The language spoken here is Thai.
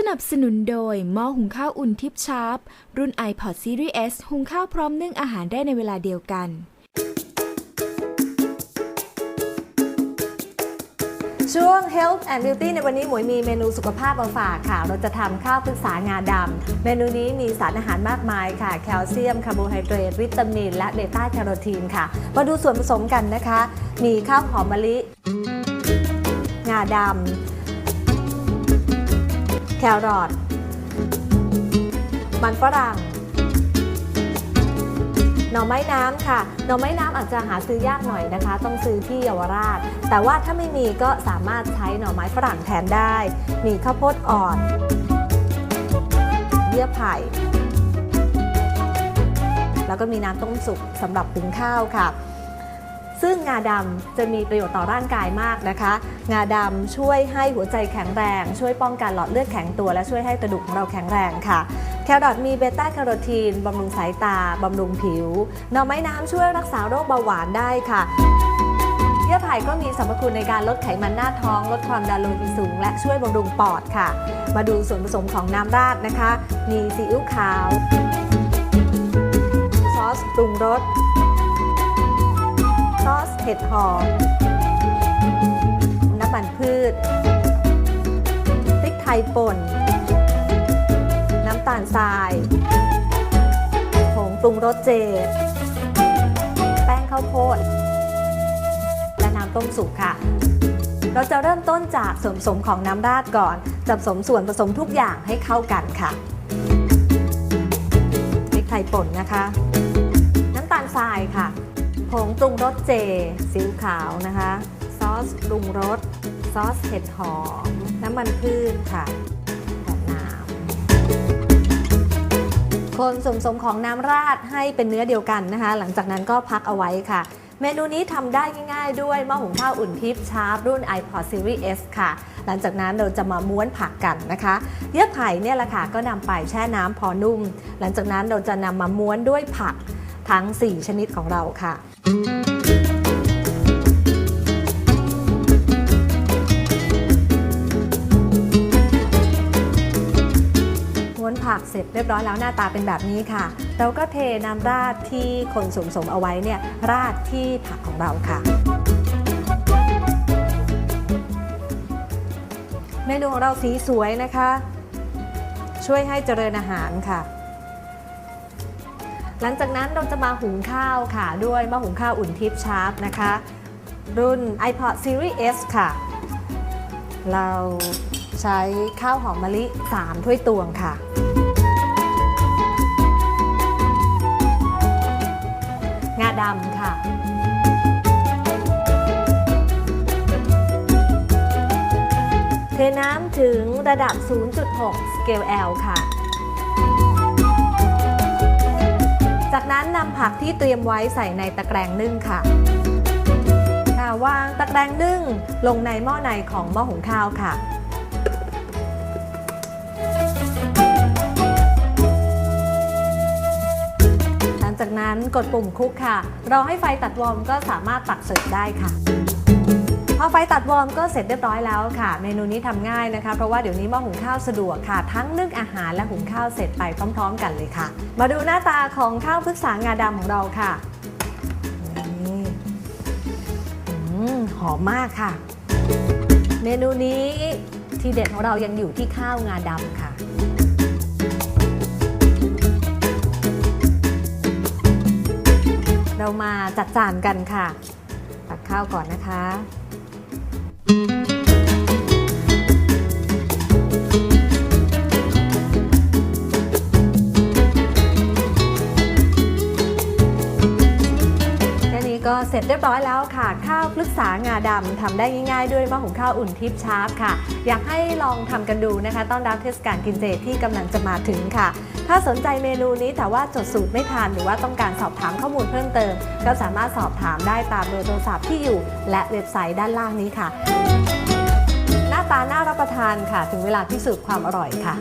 สนับสนุนโดยหม้อหุงข้าวอุ่นทิปชาร์ปรุ่น iPod Series S หุงข้าวพร้อมนึ่งอาหารได้ในเวลาเดียวกัน ช่วง Health and Beauty ในวันนี้หมวยมีเมนูสุขภาพมาฝากค่ะ เราจะทำข้าวพฤกษางาดำเมนูนี้มีสารอาหารมากมายค่ะ แคลเซียม คาร์โบไฮเดรต วิตามิน และเบต้าแคโรทีนค่ะ มาดูส่วนผสมกันนะคะ มีข้าวหอมมะลิ งาดำ แครอทมันฝรั่งหน่อไม้น้ำค่ะ หน่อไม้น้ำอาจจะหาซื้อยากหน่อยนะคะ ต้องซื้อที่เยาวราช แต่ว่าถ้าไม่มีก็สามารถใช้หน่อไม้ฝรั่งแทนได้ มีข้าวโพดอ่อน เยื่อไผ่ แล้วก็มีน้ำต้มสุกสำหรับหุงข้าวค่ะ ซึ่งงาดำจะมีประโยชน์ต่อร่างกายมากนะคะ งาดำช่วยให้หัวใจแข็งแรง ช่วยป้องกันหลอดเลือดแข็งตัว และช่วยให้กระดูกของเราแข็งแรงค่ะ แครอทมีเบต้าแคโรทีนบำรุงสายตาบำรุงผิวหน่อไม้น้ำช่วยรักษาโรคเบาหวานได้ค่ะเยื่อไผ่ก็มีสรรพคุณในการลดไขมันหน้าท้อง ลดความดันโลหิตสูง และช่วยบำรุงปอดค่ะ มาดูส่วนผสมของน้ำราดนะคะ มีซีอิ๊วขาว ซอสปรุงรส ซอสเห็ดหอม น้ำมันพืช พริกไทยป่น น้ำตาลทราย ผงปรุงรสเจ แป้งข้าวโพด และน้ำต้มสุกค่ะ เราจะเริ่มต้นจากส่วนผสมของน้ำราดก่อนจะผสมส่วนผสมทุกอย่างให้เข้ากันค่ะพริกไทยป่นนะคะ น้ำตาลทรายค่ะ ผงปรุงรสเจซีอิ๊วขาวนะคะ ซอสปรุงรส ซอสเห็ดหอม น้ำมันพืชค่ะน้ำคนส่วนผสมของน้ำราดให้เป็นเนื้อเดียวกันนะคะ หลังจากนั้นก็พักเอาไว้ค่ะ เมนูนี้ทำได้ง่ายๆด้วยหม้อหุงข้าวอุ่นทิพย์ชาร์ปรุ่น iPod Series S ค่ะ หลังจากนั้นเราจะมาม้วนผักกันนะคะ เยื่อไผ่เนี่ยแหละค่ะก็นำไปแช่น้ำพอนุ่ม หลังจากนั้นเราจะนำมาม้วนด้วยผัก ทั้ง 4 ชนิดของเราค่ะ้วนผักเสร็จเรียบร้อยแล้วหน้าตาเป็นแบบนี้ค่ะ เราก็เทน้ำราดที่คนสมสมเอาไว้เนี่ยราดที่ผักของเราค่ะ เมนูของเราสีสวยนะคะ ช่วยให้เจริญอาหารค่ะ หลังจากนั้นเราจะมาหุงข้าวค่ะด้วยม้อหุงข้าวอุ่นทิพย์ชาร์ปนะคะ รุ่น iPod Series S ค่ะ เราใช้ข้าวหอมมะลิ 3 ถ้วยตวงค่ะ งาดำค่ะเทน้ำถึงระดับ 0.6 สเกล L ค่ะ นั้นนำผักที่เตรียมไว้ใส่ในตะแกรงนึ่งค่ะค่ะวางตะแกรงนึ่งลงในหม้อในของหม้อหุงข้าวค่ะหลังจากนั้นกดปุ่มคลุกค่ะ รอให้ไฟตัดวอร์มก็สามารถตักเสิร์ฟได้ค่ะ พอไฟตัดวอร์มก็เสร็จเรียบร้อยแล้วค่ะ เมนูนี้ทำง่ายนะคะ เพราะว่าเดี๋ยวนี้หม้อหุงข้าวสะดวกค่ะ ทั้งนึ่งอาหารและหุงข้าวเสร็จไปพร้อม ๆ กันเลยค่ะ มาดูหน้าตาของข้าวพฤกษางาดำของเราค่ะนี่หอมมากค่ะ เมนูนี้ทีเด็ดของเรายังอยู่ที่ข้าวงาดำค่ะเรามาจัดจานกันค่ะ ตักข้าวก่อนนะคะ ร็จเรียบร้อยแล้วค่ะ ข้าวพฤกษางาดำทำได้ง่ายๆ ด้วยหม้อหุงข้าวอุ่นทิพย์ชาร์ปค่ะ อยากให้ลองทำกันดูนะคะ ต้อนรับเทศกาลกินเจที่กำลังจะมาถึงค่ะ ถ้าสนใจเมนูนี้แต่ว่าจดสูตรไม่ทันหรือว่าต้องการสอบถามข้อมูลเพิ่มเติม ก็สามารถสอบถามได้ตามเบอร์โทรศัพท์ที่อยู่ และเว็บไซต์ด้านล่างนี้ค่ะ หน้าตาน่ารับประทานค่ะ ถึงเวลาพิสูจน์ความอร่อยค่ะ